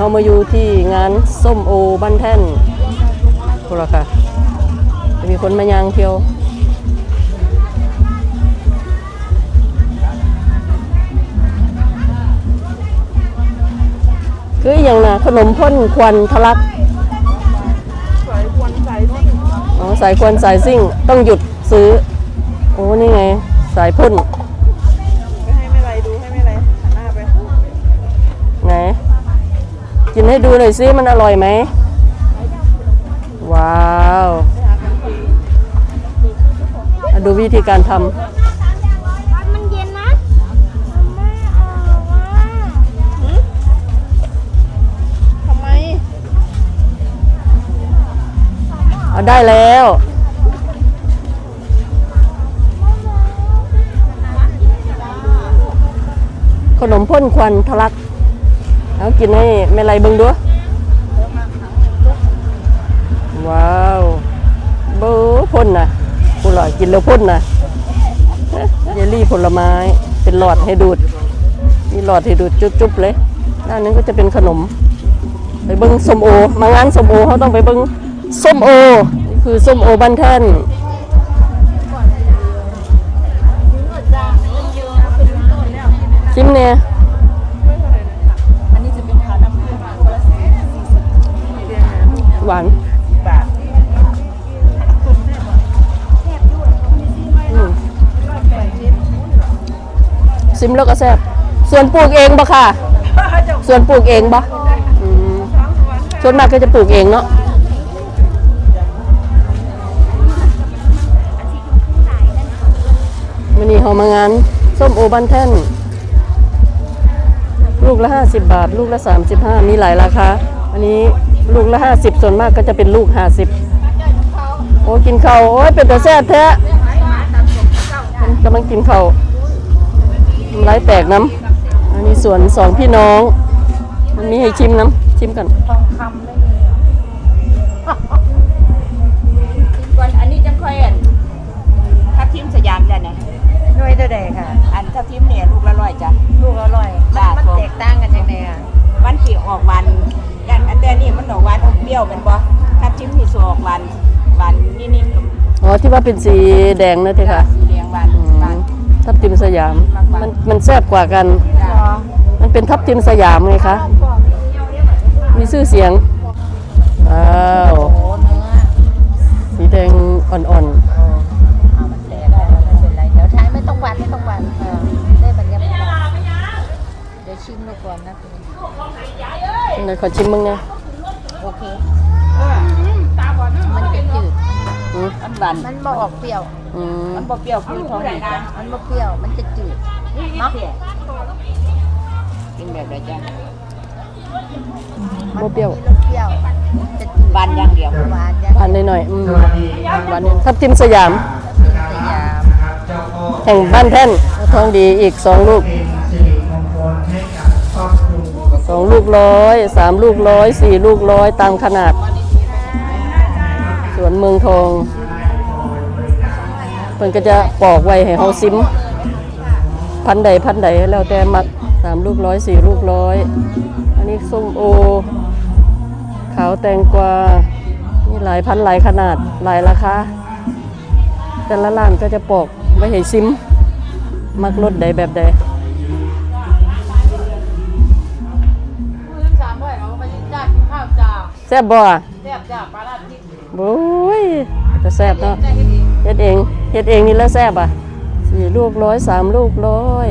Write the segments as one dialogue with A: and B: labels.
A: เขามาอยู่ที่งานส้มโอบ้านแท่นพวกเราค่ะจะมีคนมายางเที่ยวคืออย่างนะขนมพ่นควันทะลัก
B: สายควันสายที่
A: อ๋อสายควันสายซิ่งต้องหยุดซื้อ โอ้นี่ไง สายพ่น
B: ให้ดูหน่
A: อยซิมันอร่อยไหม ว้าวอะดูวิธีการท
C: มันเย็นนะไม่เอาว่า
B: ทำไมำ
A: เอาได้แล้วขนมพ่นควันทะลัก เอากินให้ไม่ไรเบิ่งด้วยว้าวเบ้อพ่นนะกูหล่อกินแล้วพ่นนะเยลลี่ผลไม้เป็นหลอดให้ดูด มีหลอดให้ดูดจุ๊บๆเลยด้านนั้นก็จะเป็นขนม ไปเบิ้งส้มโอ มางานส้มโอเขาต้องไปเบิ้งส้มโอนี่คือส้มโอบ้านแท่นชิมเนี่ย หวาน
B: บาท
A: อืมซิมแล้วก็แซ่บส่วนปลูกเองบ่ค่ะ ส่วนปลูกเองบ่ส่วนมากก็จะปลูกเองเนาะมันนี่เขามางานส้มโอบ้านแท่นลูกละ 50 บาท ลูกละ 35 มีหลายราคา อันนี้ ลูกละ50ส่วนมากก็จะเป็นลูก50โอ้กินข้าวโอ้ยเป็นแต่แซ่บแท้กำลังกินข้าวน้ำลายแตกน้ำอันนี้สวนสองพี่น้อง มันมีให้ชิมน้ำชิมกัน
B: ทองคำไม่มี
D: ก่อนอันนี้จังค่อยอันทับทิมสยามจ้ะเนี่ย
B: หน่วยเท่าใดค่ะ
D: อันทับทิมเนี่ยลูกละร้อยจ้ะ
B: ลูกอร่อย
D: จ้ะ
B: มันแตกต่างกันยังไงอะ
D: วันที่ออกวันอย่างอันแต่นี่มันออกวันอมเปรี้ยวเป็นบ่ทับทิมนี่สูออกวันวันนิ่งๆกับ
A: อ๋อที่ว่าเป็นสีแดงนะเท่ค่ะ
D: สีแดงวัน
A: อืม
D: วัน
A: ทับทิมสยาม มันมันแซ่บกว่ากัน
D: จ้ะ
A: มันเป็นทับทิมสยามไงคะ มีชื่อเสียงว้าว
B: โอ้เนื้อ
A: สีแดงอ่อน
B: เอนนะคุณ
A: ๆไหนขอชิมมึงไง
B: โอเคมันจะจืด
A: อืม
D: มันหวาน
B: มันบ่ออกเปรี้ยว
A: อืม
D: มันบ่เปรี้ยวคือท้องนี่จ้ะ
B: มันบ่เปรี้ยวมันจะจืด
D: เนาะกินแบบไหนจ้ะ
A: บ่เปรี้ยว
B: มีรสเปรี้ยวจะจืด
D: หวานอย่างเดียว
B: หวานยัง
A: หวานหน่อยๆอืมหวานนิดทับทิมสยาม
B: สยาม
A: แห่งบ้านแท่นทองดีอีกสองลูก สองลูกร้อยสามลูกร้อยสี่ลูกร้อยตามขนาดสวนเมืองทองเพิ่นก็จะปอกไว้ให้เฮาซิม พันใดพันใดแล้วแต่มักสามลูกร้อยสี่ลูกร้อย อันนี้ส้มโอ ขาวแตงกวานี่หลายพันหลายขนาดหลายราคาแต่ละร้านก็จะปอกไว้ให้ซิม มักรสใดแบบใด แซ่บบ่อะ
D: แซ่บจ้าปลาลาดพริก
A: โอ้ยจะแซ่บเนาะเฮ็ดเองเฮ็ดเองนี่แล้วแซ่บอะสี่ลูกร้อยสามลูกร้อย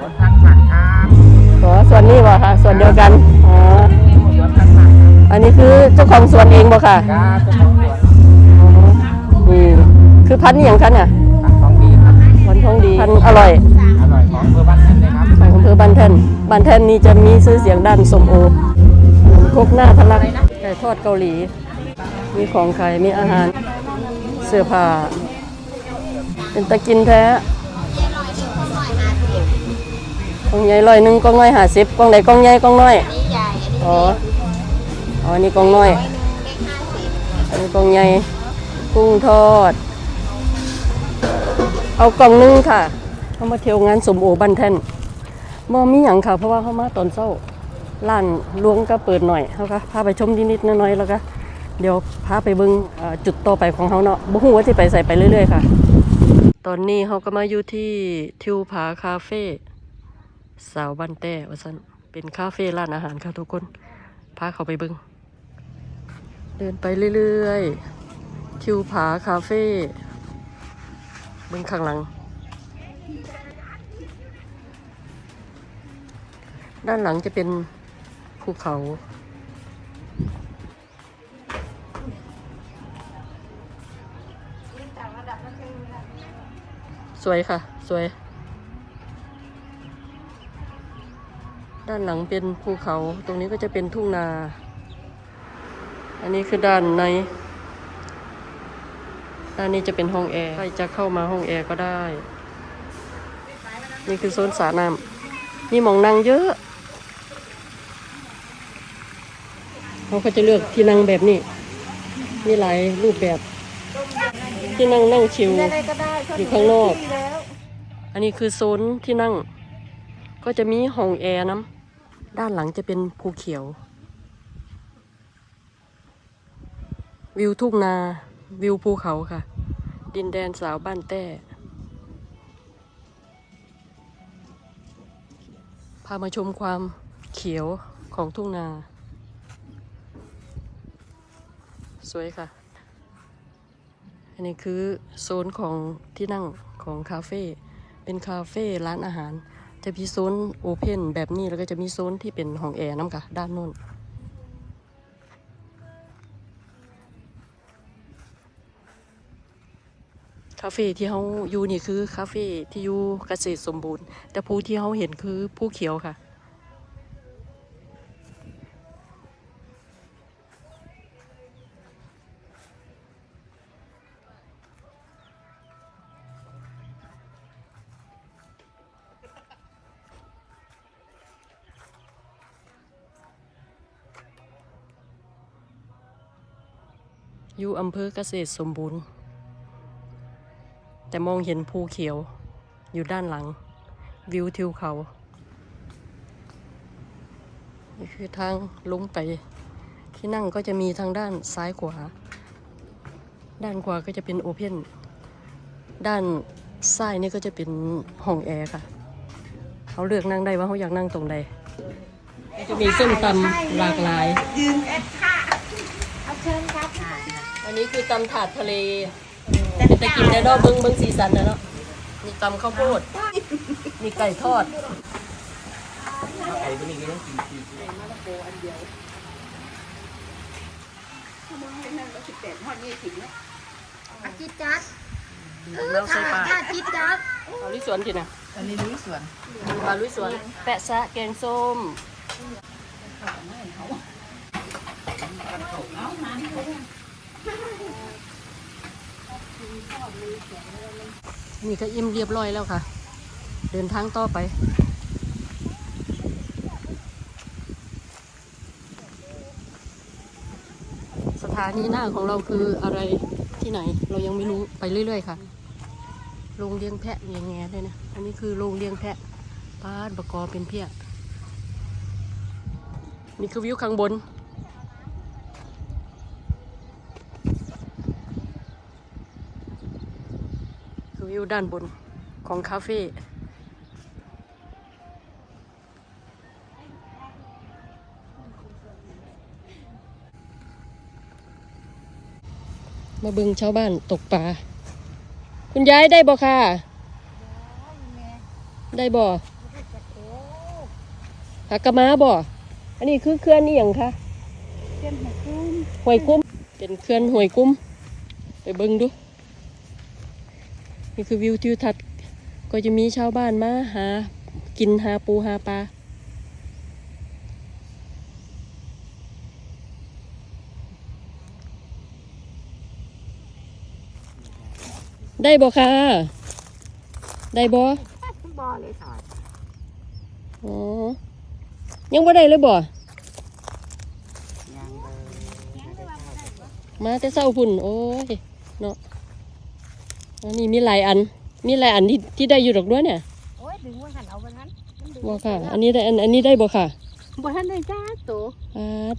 B: รสพักผักครับ
A: ขอส่วนนี้บ่ค่ะ ส่วนเดียวกันอ๋อ
B: รสพักผัก
A: อันนี้คือเจ้าของสวนเองบ่ค่ะ
B: ครับเจ้าของสวน
A: อ๋อนี่คือพันธุ์อหย่างคะเนี่ย
B: ผักของดีครับ
A: พันธุ์ทองดีพันธุ์อร่อย
B: อร่อยของเบอร์บ้านนั่นเลยครับ
A: ของอำเภอบ้านแท่นบ้านแท่นนี่จะมีชื่อเสียงด้านสมโอคกหน้าทะลักไก่ทอดเกาหลี มีของขายมีอาหารเสื้อผ้าเป็นตะกินแท้กล่องใหญ่ร้อยหนึ่งกองน้อยห้าสิบกองไหนกองใหญ่กองน้อยอ๋ออ๋ออันนี้กองน้อยอันนี้กองใหญ่กุ้งทอด เอากล่องหนึงค่ะเอามาเที่ยวงานสมโอบ้านแท่น บ่มีหยังค่ะ เพราะว่าเขามาตอนเช้าร้านลวงก็เปิดหน่อยเขาก็พาไปชมนิดๆน้อยๆแล้วก็เดี๋ยวพาไปเบิ่งจุดต่อไปของเขาเนาะบ่ฮู้ว่าสิไปใส่ไปเรื่อยๆค่ะ ตอนนี้เขาก็มาอยู่ที่ทิวผาคาเฟ่สาวบ้านแต้ว่าซั่นเป็นคาเฟ่ร้านอาหารค่ะทุกคนพาเขาไปเบิ่งเดินไปเรื่อยๆทิวผาคาเฟ่เบิ่งข้างหลัง ด้านหลังจะเป็นภูเขา สวยค่ะ สวย ด้านหลังเป็นภูเขา ตรงนี้ก็จะเป็นทุ่งนา อันนี้คือด้านใน ด้านนี้จะเป็นห้องแอร์ ใครจะเข้ามาห้องแอร์ก็ได้ นี่คือโซนสระน้ำมีหมองนั่งเยอะ เขาก็จะเลือกที่นั่งแบบนี้ มีหลายรูปแบบ ที่นั่งนั่งชิว
B: อ
A: ยู่ข้างนอก อันนี้คือโซนที่นั่ง ก็จะมีห้องแอร์น้ำด้านหลังจะเป็นภูเขียว วิวทุ่งนา วิวภูเขาค่ะ ดินแดนสาวบ้านแต้พามาชมความเขียวของทุ่งนา สวยค่ะ อันนี้คือโซนของที่นั่งของคาเฟ่ เป็นคาเฟ่ร้านอาหาร จะมีโซนโอเพนแบบนี้แล้วก็จะมีโซนที่เป็นห้องแอร์น้ำค่ะ ด้านโน้นคาเฟ่ที่เขาอยู่นี่คือคาเฟ่ที่อยู่เกษตรสมบูรณ์ แต่ภูที่เขาเห็นคือภูเขียวค่ะ อยู่อำเภอเกษตรสมบูรณ์ แต่มองเห็นภูเขียวอยู่ด้านหลัง วิวทิวเขา นี่คือทางลงไป ที่นั่งก็จะมีทางด้านซ้ายขวา ด้านขวาก็จะเป็นโอเพนด้านซ้ายนี่ก็จะเป็นห้องแอร์ค่ะ เขาเลือกนั่งได้ว่าเขาอยากนั่งตรงใดจะมีส้มตำหลากหลาย
B: เอาเชิญครับ
A: อันนี้คือตำถาดทะเลเป็นตะกินได้เนาะเบิ้งเบิ้งสีสันนะเนาะมีตำข้าวโพดมีไก่ทอด
C: อาจิตจัด
A: เราใส่ปลา
C: อาจิตจัด
A: เอาลุยสวนทีนะ
D: อันนี้ลุยสวน
A: ปลาลุยสวน แปะซะแกงส้ม นี่ก็อิ่มเรียบร้อยแล้วค่ะ เดินทางต่อไปสถานีหน้าของเราคืออะไรที่ไหน เรายังไม่รู้ไปเรื่อยๆค่ะโรงเลี้ยงแพะเลี้ยงแงเลยนะอันนี้คือโรงเลี้ยงแพะปาดบกอเป็นเพียนี่คือวิวข้างบน คือวิว ด้านบนของคาเฟ่มาเบึงชาวบ้านตกปลา คุณยายได้บ่ค่ะ ได้บ่หากะมาบ่ อันนี้คือเคลื่อนนี่อย่างคะหวยกุ้ม เป็นเคลื่อนหวยกุ้ม ไปเบิ่งดู นี่คือวิวทิวทัศน์ก็จะมีชาวบ้านมาหา กินหาปูหาปลาได้บ่ค่ะ ได้บ่
B: บอเลยสอน
A: อ๋อ ยังบ่ได้เลยบ่มาแต่เศร้าพุ่น โอ้ย เนาะ อันนี้มีหลายอัน มีหลายอันที่ที่ได้อยู่ดอกด้วยเนี่ย
B: โอ้ยดึงไว้หันเอาไปงั้นมันดึง
A: บ่ค่ะ อันนี้ได้อันอันนี้ได้บ่ค่ะ
B: บ่ทันได้จ้าโต
A: ปาด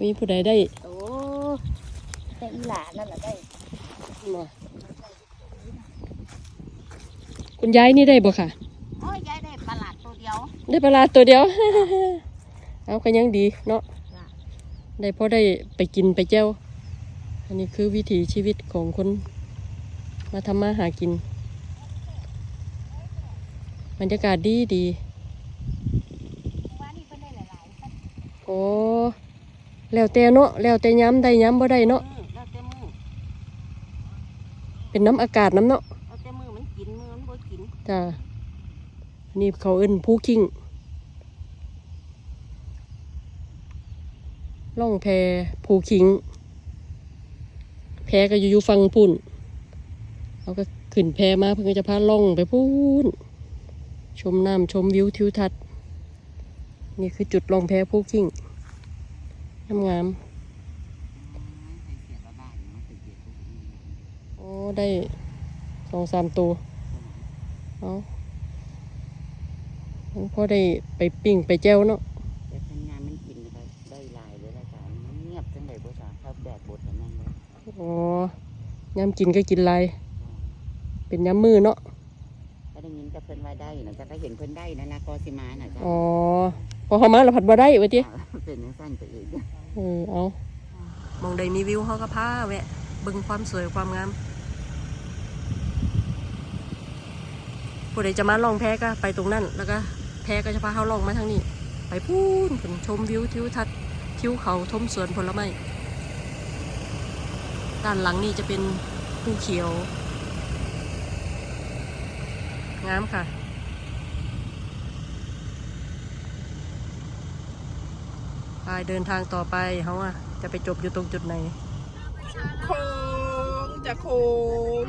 A: มีผู้ใดได้
B: โตแต่อีหลานนั่นล่ะได้
A: บ่คุณยายนี่ได้บ่ค่ะ
B: โอ้ยยายได้ประหลาดตัวเดียว
A: ได้ปลาร้าตัวเดียว เอาก็ยังดีเนาะ
B: จ้ะ
A: ได้พอได้ไปกินไปเจ้า อันนี้คือวิถีชีวิตของคน มาทำมาหากิน บรรยากาศดีดี
B: ว่านี่เพิ่นได้หลายๆค่ะ
A: โอ้แล้วแต่เนาะแล้วแต่ย้ำได้ย้ำบ่ได้เนาะ
B: มือแล้วแต่มือ
A: เป็นน้ำอากาศน้ำเนาะ
B: แล้วแต่มือมันกินมือมันบ่กิน
A: จ้านี่เขาเอิ้นผู้คิงล่องแพภูคิง แพก็อยู่อยู่ฟังปุ่น เขาก็ขึ้นแพมาเพื่อจะพาล่องไปพูนชมน้ำชมวิวทิวทัศน์ นี่คือจุดล่องแพภูคิงงามงามๆโอ้ได้สองสามตัวเอามันพอได้ไปปิ้งไปแจ้วเนาะ
E: แต่พันงานมันกินนะครับได้หลายเลยละจ้ะมันเงียบจังไดบ่จ้ะครับแดดบดอันนั้นเลย
A: อ๋อย้ำกินก็กินลาย เป็นย้ำมือเนาะ
E: ก็ได้ยินแต่เพิ่นว่าได้นะจ๊ะก็เห็นเพิ่นได้นั่นละกอสิมาน่ะจ้ะ
A: อ๋อพอเขามาเราผัดบ่ได้วะที
E: เป็นจังซั่นไปเอง
A: เออเอามองใดมีวิวเขาก็พาแวะเบิ่งความสวยความงามผู้ใดจะมาล่องแพก็ไปตรงนั้น แล้วก็แพก็จะพาเขาล่องมาทางนี้ ไปพูนผนชมวิวทิวทัศน์ทิวเขาทมสวนผลไม้ด้านหลังนี่จะเป็นภูเขียว งามค่ะ ไปเดินทางต่อไปเขาอะจะไปจบอยู่ตรงจุดไหน
D: โค้งจะโค้ง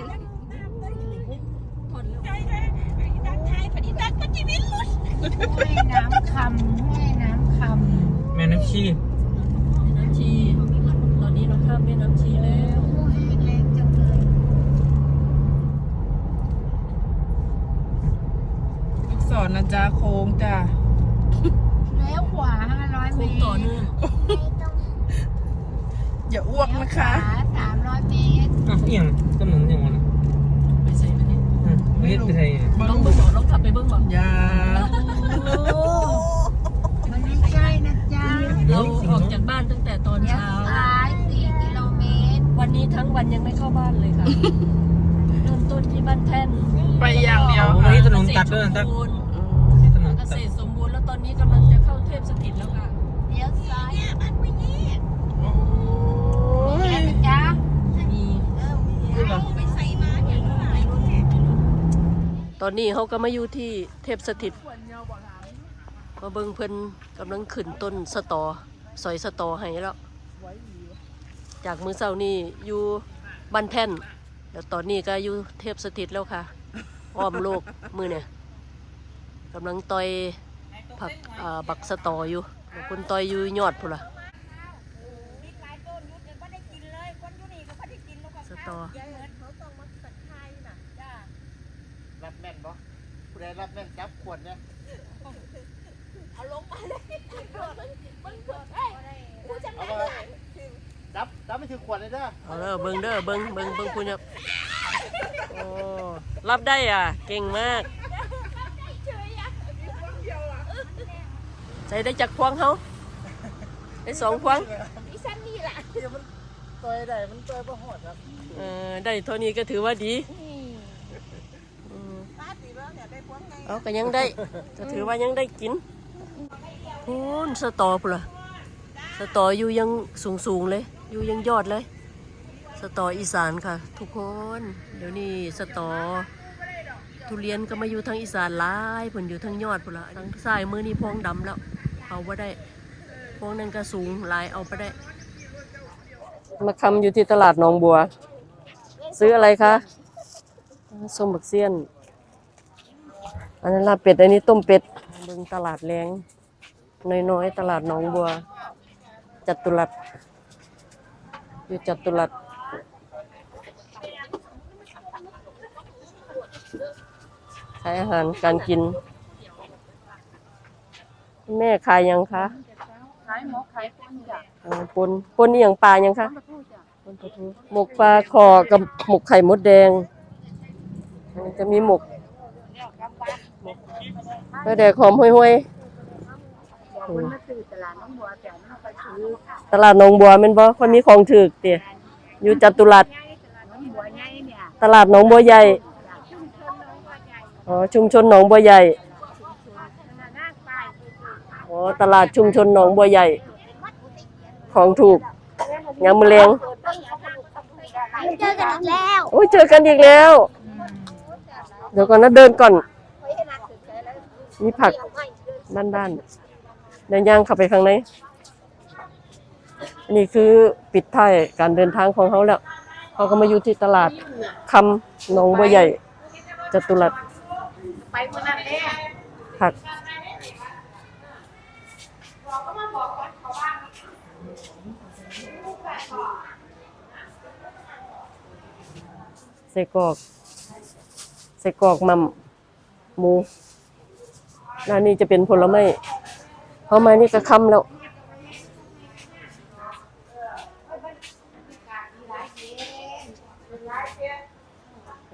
B: ห้วยน้ำคำห้วยน้ำค
F: แม่น้ำชี
A: แม่น้ำชี ตอนนี้เราข้ามแม่น้ำชีแล้วำ
B: โอ้ยแรงจังเลย
D: ลูกศรนะจ๊ะโค้งจ้ะ
B: แล้วขวา500เม
A: โค้ง
B: ตร
A: ต่อเนื่อง
D: อย่าอ้วกนะคะ
B: ขวา300เมตร
F: อะเอียงถนนอย่างวะน่ะ
A: ไปใส่ไปเนี่ย
F: อะไม่ได้ไปไทยอะ
A: ลองเบิ่งบ่ลองขับไปเบิ่งบ่
D: อย่า
B: มันไม่ใช่นะจ๊ะ
A: เราออกจากบ้านตั้งแต่ตอน
B: เลี้ยว
A: เช้า
B: ซ้าย4กิโลเมตร
A: วันนี้ทั้งวันยังไม่เข้าบ้านเลยค่ะเริ่มต้นที่บ้านแท่น
D: ไปอย่างเดียว
F: วัน
D: ค่ะ
F: นี้ถนนตัดด้วย
A: เกษ
F: ตั
A: ต
F: ด ต
A: อนนี้กำลังจะเข้าเทพสถิตแล้วค่ะ
B: เลี้ยวซ้ายเนี่ยบ้านไม่แยก
D: โอ้ย
B: แยกนะจ๊ะ
A: มี
B: ไปใส่มาเนี่ย
A: ตอนนี้เขาก็มาอยู่ที่เทพสถิตมาเบิ่งเพิ่นกำลังขึ้นต้นสตอสอยสตอให้แล้ว จากมือเช้านี่อยู่บ้านแท่นแล้วตอนนี้ก็อยู่เทพสถิตแล้วค่ะอ้อมโลกมือเนี่ยกำลังต่อย ผักอ่าบักสตออยู่แล้วคนต่อยอยู่ยอดพุ่นล่ะสตอ
G: รับแม่นบ่ผู้ใดรับแม่นจับขวดเนี่ยเอาลงไปเลยมันเกิดเฮ้ยกูจำได้จับจับไม่ถือขวดเลยเด้อ
A: เอาเด้อเบิ่งเด้อเบิ่งเบิ่งเบิ่งคุณครับโอ้รับได้อะ เก่งมาก ใส่ได้จากพวงเขาได้สองพวง
G: ต่อยได้มันต่อยบ่หอดครับ
A: เออได้เท่านี้ก็ถือว่าดีอืมเอาก็ยังได้ก็ถือว่ายังได้กินพูนสตอพุ่นล่ะสตออยู่ยังสูงสูงๆเลย อยู่ยังยอดเลย สตออีสานค่ะ ทุกคน เดี๋ยวนี้สตอ ทุเรียนก็มาอยู่ทางอีสานหลายผลอยู่ทางยอดพุ่นละทางซ้ายมือนี่พวงดำแล้ว เอาไ่ได้พวงนั้นก็สูงหลายเอาไปได้ มาคำอยู่ที่ตลาดหนองบัว ซื้ออะไรคะส้มบักเซียน อันนั้นลาบเป็ดอันนี้ต้มเป็ดเบิ่งตลาดแรงน้อยๆตลาดหนองบัว จัตุรัสอยู่จัตุรัส ขายอาหารการกิน แม่ขายยังคะ
D: ขายหมกขายต้นจ้ะ
A: อ๋อปนปนนี่อย่างปลายังคะ
D: ปลาทูจ้ะ
A: ปนปลาทูหมกปลาคอกับหมกไข่มดแดงอ๋อจะมีหมกปลาแดกหอมห้วย
D: บอกคนมาซื้อตลาดน้องบัวแต่ไม่ไปซื้อ
A: ๆตลาดหนองบัวแม่นบ่ค่อยมีของถูกเติอยู่จตุรัส
D: น้องบัวใหญ่เนี่ย
A: ตลาดหนองบัวใหญ่ อ๋อชุมชนหนองบัวใหญ่อ๋อตลาดชุมชนหนองบัวใหญ่ ของถูกยามมะเร็ง
B: เจอกันอีกแล้ว
A: โอ้ยเจอกันอีกแล้ว เดี๋ยวก่อนนะเดินก่อน มีผักบ้านๆเดินย่างเข้าไปข้างในอันนี้คือปิดท้ายการเดินทางของเขาแล้ว เขาก็มาอยู่ที่ตลาดคำหนองบัวใหญ่จตุรัส
D: ไปเมื่อนั้นแน่
A: ผักใส่กรอกใส่กรอกหมัมหมูแล้วนี่จะเป็นผลไม้เพราะไม้นี่ก็ค่ำแล้ว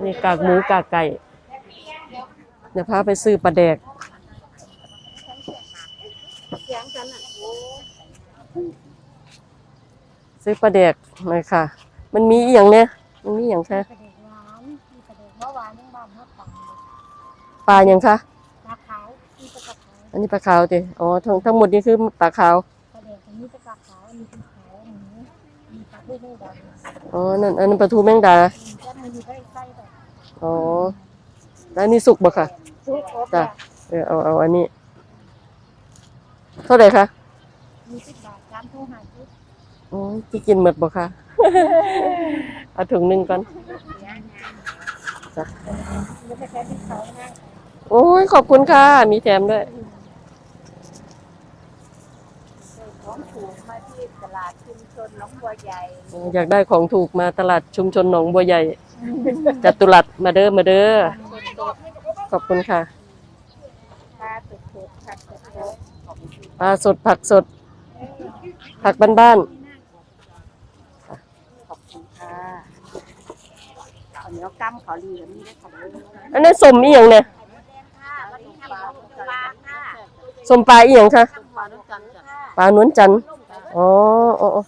A: นี่กากหมูกากไก่ ดี๋ยวพาไปซื้อปลาแดกซื้อปลาแดกหน่อยค่ะ มันมีอย่างเนี่ยมันมีอย่างคะ
B: ประเด็กหวานมีประเด็กเมื่
A: ปลาอย่างคะ
B: ปลาขาวมีปลากระ
A: อันนี้ปลาขาวติอ๋อทั้งทั้งหมดนี่คือปลาขาว
B: ประเด็กมีปลากระขาวมีปลาขาวหมูมีปลาทูไม่ดำ
A: อ๋อนั่นอันนั้นปลาทูแมงดา
B: จะมีไส้ไส้แบบ
A: อ๋อแล้วนนี้สุกบ่ค่ะ
B: ทุกครบ
A: จ้ะเออเอาเอาอันนี้ เท่าไหร่คะ
B: มีสิบบาทสามทูหาชุด
A: อ๋อที่กินหมดบ่คะ เอาถุงหนึ่งก่อนจ้ะ
B: ไม่ใช่แค่ที่เขานะ
A: โอ้ยขอบคุณค่ะ มีแถมด้วย
D: ของถูกมาที่ตลาดชุมชนน้องบัวใหญ่
A: อยากได้ของถูกมาตลาดชุมชนหนองบัวใหญ่จัตุรัสมาเด้อมาเด้อ ขอบคุณค่ะ
D: ปลาตุกตุกผักตุกตุก
A: ปลาสดผักสด ผักบ้าน
D: ขอบคุณค่ะข้าวเหนียวกำขอลีแบบนี้ได้ค่ะเลย
A: ๆอันนั้นสมอีหยังเนี่ย
D: ค่ะวันนี้ทำปลาปลาค่ะ
A: สมปลาอีหยังคะ
D: ปลาน้ำจันทร์จ้ะ
A: ปลานวลจันทร์อ๋ออ๋ออ๋อ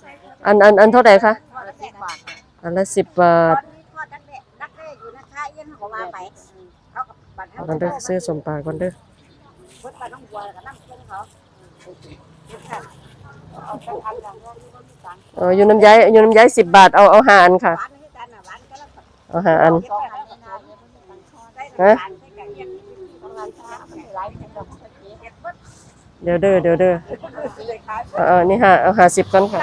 A: อันอันอันเท่าไหร่คะ
D: วันละสิบบาท
A: อันละสิบบาท
D: ตอนนี้ทอดนักเล่นักเล่อยู่นะคะยังเขามาไปเขา กับบัตร
A: เอาก่อนเด้อซื้อสมปลาก่อนเด้อ
D: เพิ่นไปน้องบัวกับน้ำเชื่อเขาเอาไปทำอย่างนี้ก็มีตังค์
A: อ๋ออยู่น้ำย้ายอยู่น้ำย้ายสิบบาทเอาเอาห้าอันค่ะ
D: หวานให้กันนะหวานก็แล้วก็
A: เอาห้าอัน
D: สองอันนะได้หวานให้กันเนี่ยกำลังช้ามันหลายเป็นดอกเก็บเบิด
A: เดี๋ยวเด้อเดี๋ยวเด้อ
D: เลยขาย
A: เอาเอานี่ห้าเอาห้าสิบก่อนค่ะ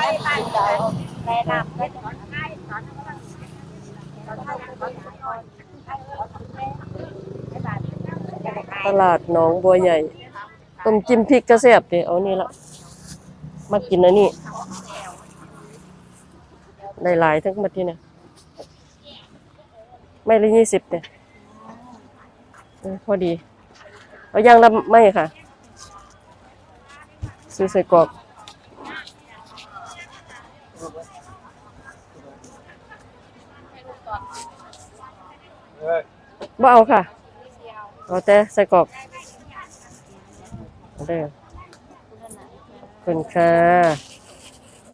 A: ตลาดหนองบัวใหญ่ต้มจิ้มพริกกระแซ่บดิเอานี่ละมากินอันนี้ได้หลายทั้งหมดที่เนี่ยไม่ละยี่สิบเนี่ยเออพอดี เอาย่างละไม่ค่ะ ซื้อใส่กรอบบ่เอาค่ะ เอาแต่ใส่กรอกเอาได้อขอบคุณค่ะ